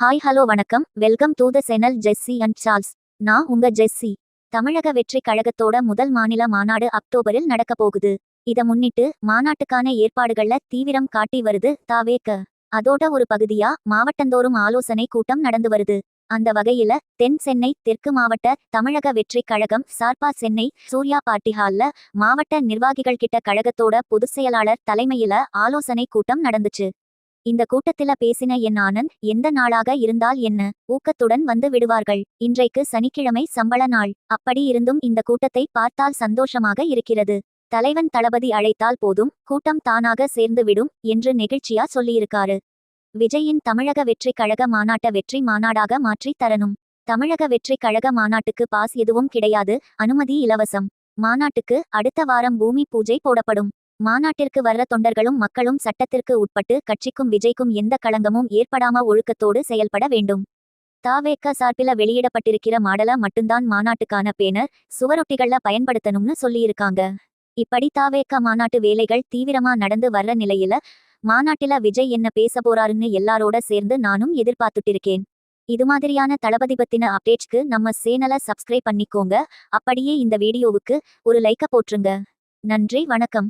Hi hello வணக்கம். Welcome to the channel Jessie and Charles நான் உங்க ஜெஸ்ஸி தமிழக வெற்றி கழகத்தோட முதல் மாநில மாநாடு அக்டோபரில் நடக்க போகுது. இத முன்னிட்டு மாநாட்டுக்கான ஏற்பாடுகள்ல தீவிரம் காட்டி வருது தாவேக்க. அதோட ஒரு பகுதியா மாவட்டந்தோறும் ஆலோசனை கூட்டம் நடந்து வருது. அந்த வகையில தென் சென்னை தெற்கு மாவட்ட தமிழக வெற்றி கழகம் சார்பா சென்னை சூர்யா பார்ட்டி ஹால்ல மாவட்ட நிர்வாகிகள் கிட்ட கழகத்தோட பொதுச் செயலாளர் தலைமையில ஆலோசனை கூட்டம் நடந்துச்சு. இந்த கூட்டத்தில பேசின என் ஆனந்த் எந்த நாளாக இருந்தால் என்ன? ஊக்கத்துடன் வந்து விடுவார்கள். இன்றைக்கு சனிக்கிழமை சம்பள நாள். அப்படி இருந்தும் இந்த கூட்டத்தை பார்த்தால் சந்தோஷமாக இருக்கிறது. தலைவன் தளபதி அழைத்தால் போதும் கூட்டம் தானாக சேர்ந்துவிடும் என்று நெகிழ்ச்சியா சொல்லியிருக்காரு. விஜயின் தமிழக வெற்றி கழக மாநாட்ட வெற்றி மாநாடாக மாற்றி தரணும். தமிழக வெற்றி கழக மாநாட்டுக்கு பாஸ் எதுவும் கிடையாது அனுமதி இலவசம். மாநாட்டுக்கு அடுத்த வாரம் பூமி பூஜை போடப்படும். மாநாட்டிற்கு வர்ற தொண்டர்களும் மக்களும் சட்டத்திற்கு உட்பட்டு கட்சிக்கும் விஜய்க்கும் எந்த களங்கமும் ஏற்படாம ஒழுக்கத்தோடு செயல்பட வேண்டும். தாவேக்க சார்பில வெளியிடப்பட்டிருக்கிற மாடல மட்டும்தான் மாநாட்டுக்கான பேனர் சுவரொட்டிகள்ல பயன்படுத்தணும்னு சொல்லியிருக்காங்க. இப்படி தாவேக்க மாநாட்டு வேலைகள் தீவிரமா நடந்து வர்ற நிலையில மாநாட்டில விஜய் என்ன பேச போறாருன்னு எல்லாரோட சேர்ந்து நானும் எதிர்பார்த்துட்டு இருக்கேன் இது மாதிரியான தளபதி பத்தின அப்டேட்ஸ்க்கு நம்ம சேனலை சப்ஸ்கிரைப் பண்ணிக்கோங்க. அப்படியே இந்த வீடியோவுக்கு ஒரு லைக்க போட்டுருங்க. நன்றி வணக்கம்.